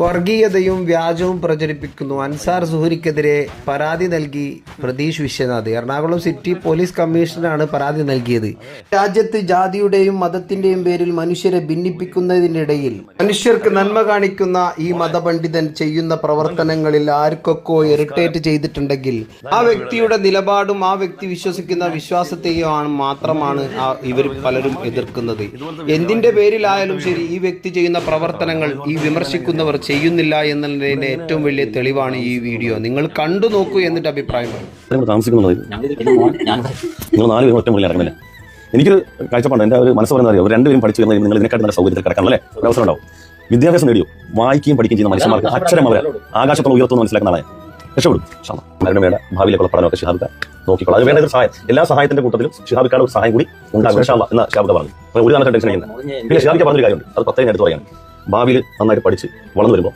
വർഗീയതയും വ്യാജവും പ്രചരിപ്പിക്കുന്നു. അൻസാർ സുഹരിക്കെതിരെ പരാതി നൽകി പ്രതീഷ് വിശ്വനാഥ്. എറണാകുളം സിറ്റി പോലീസ് കമ്മീഷണറാണ് പരാതി നൽകിയത്. രാജ്യത്ത് ജാതിയുടെയും മതത്തിന്റെയും പേരിൽ മനുഷ്യരെ ഭിന്നിപ്പിക്കുന്നതിനിടയിൽ മനുഷ്യർക്ക് നന്മ കാണിക്കുന്ന ഈ മതപണ്ഡിതൻ ചെയ്യുന്ന പ്രവർത്തനങ്ങളിൽ ആർക്കൊക്കെ ഇറിറ്റേറ്റ് ചെയ്തിട്ടുണ്ടെങ്കിൽ ആ വ്യക്തിയുടെ നിലപാടും ആ വ്യക്തി വിശ്വസിക്കുന്ന വിശ്വാസത്തെയും മാത്രമാണ് ഇവർ പലരും എതിർക്കുന്നത്. എന്തിന്റെ പേരിലായാലും ശരി ഈ വ്യക്തി ചെയ്യുന്ന പ്രവർത്തനങ്ങൾ ഈ വിമർശിക്കുന്നവർ ചെയ്യുന്നില്ല എന്നതിന്റെ ഏറ്റവും വലിയ തെളിവാണ് ഈ വീഡിയോ. നിങ്ങൾ കണ്ടു നോക്കൂ എന്നിട്ട് അഭിപ്രായം പറയും. നിങ്ങൾ നാല് പേരും ഒറ്റ മുറിയിൽ ഇറങ്ങുന്നില്ല? എനിക്കൊരു കാഴ്ചപ്പാട് എന്റെ ഒരു മനസ്സ് പറയുന്നത് അറിയാം? രണ്ടുപേരും പഠിച്ചു കഴിഞ്ഞാൽ നിങ്ങൾ ഇതിനെക്കാട്ട് നല്ല സൗകര്യത്തിൽ കിടക്കണം അല്ലേ ഒരു അവസരം ഉണ്ടാവും. വിദ്യാഭ്യാസം നേടിയോ? വായിക്കുകയും പഠിക്കുകയും ചെയ്യുന്ന മനുഷ്യന്മാർക്ക് അക്ഷരം അവരെ ആകാശത്തോളം ഉയർത്തുമെന്ന് മനസ്സിലാക്കുന്ന ആളെ രക്ഷപ്പെടും. മരണം വേണ്ട. ഭാവിയിലേക്കുള്ള പഠനമൊക്കെ ഷിഹാബിക്ക നോക്കിക്കോളാം. അത് വേണ്ട ഒരു സഹായം. എല്ലാ സഹായത്തിന്റെ കൂട്ടത്തിലും ഷിഹാബിക്കാട് ഒരു സഹായം കൂടി ഉണ്ടാകും. എന്ന് ഷിഹാബിക്ക പറഞ്ഞു. ഒരു കാലത്ത് ടെൻഷൻ ചെയ്യുന്നത് പിന്നെ ഷിഹാബിക്ക പറഞ്ഞൊരു കാര്യമുണ്ട്. അത് പ്രത്യേകം എടുത്ത് പറയാൻ ഭാവിയിൽ നന്നായിട്ട് പഠിച്ച് വളർന്നു വരുമ്പോൾ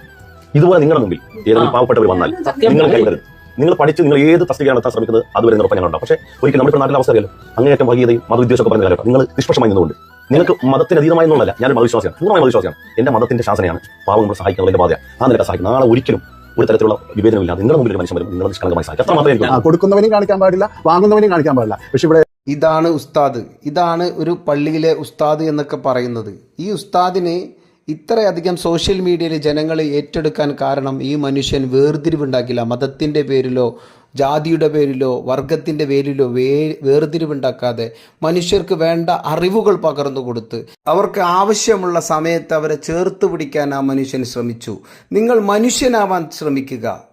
ഇതുപോലെ നിങ്ങളുടെ മുമ്പിൽ ഏതെങ്കിലും പാവപ്പെട്ടവർ വന്നാൽ നിങ്ങൾ കൈവരുത് നിങ്ങൾ പഠിച്ച് നിങ്ങൾ ഏത് തസ്തികയാണ് എത്താൻ ശ്രമിക്കുന്നത്? അതുവരെ ഉറപ്പ് ഞങ്ങളുണ്ടാവും പക്ഷേ ഒരിക്കലും നമ്മുടെ നാട്ടിലെ അവസ്ഥ അറിയാലോ? അങ്ങേയറ്റം വർഗീയതയും മതവിദ്വേഷമൊക്കെ പറഞ്ഞ കാലഘട്ടം. നിങ്ങൾ നിഷ്പക്ഷമായി നിന്നുകൊണ്ട് നിങ്ങൾക്ക് മതത്തിന് അതീതമായി ഒന്നുമല്ല ഞാൻ മതവിശ്വാസിയാണ്. പൂർണമായ മതവിശ്വാസിയാണ്. എന്റെ മതത്തിന്റെ ശാസനയാണ് പാവം നമ്മൾ സഹായിക്കുന്നതിന്റെ ബാധ ആ നിലയ്ക്ക് സഹായിക്കും. നാളെ ഒരിക്കലും ഒരു തരത്തിലുള്ള വിവേചനമില്ല നിങ്ങളുടെ മുമ്പിൽ ഒരു മനുഷ്യൻ വരും നിങ്ങൾ നിഷ്കളങ്കമായി സഹായിക്കും. അത്ര മാത്രമേ കൊടുക്കുന്നവനെയും കാണിക്കാൻ പാടില്ല വാങ്ങുന്നവനെയും കാണിക്കാൻ പാടില്ല. പക്ഷെ ഇവിടെ ഇതാണ് ഉസ്താദ്. ഇതാണ് ഒരു പള്ളിയിലെ ഉസ്താദ് എന്നൊക്കെ പറയുന്നത്. ഈ ഉസ്താദിന് ഇത്രയധികം സോഷ്യൽ മീഡിയയിൽ ജനങ്ങൾ ഏറ്റെടുക്കാൻ കാരണം ഈ മനുഷ്യൻ വേർതിരിവുണ്ടാക്കില്ല. മതത്തിന്റെ പേരിലോ ജാതിയുടെ പേരിലോ വർഗത്തിന്റെ പേരിലോ വേ വേർതിരിവുണ്ടാക്കാതെ മനുഷ്യർക്ക് വേണ്ട അറിവുകൾ പകർന്നു കൊടുത്ത് അവർക്ക് ആവശ്യമുള്ള സമയത്ത് അവരെ ചേർത്ത് പിടിക്കാൻ ആ മനുഷ്യൻ ശ്രമിച്ചു. നിങ്ങൾ മനുഷ്യനാവാൻ ശ്രമിക്കുക.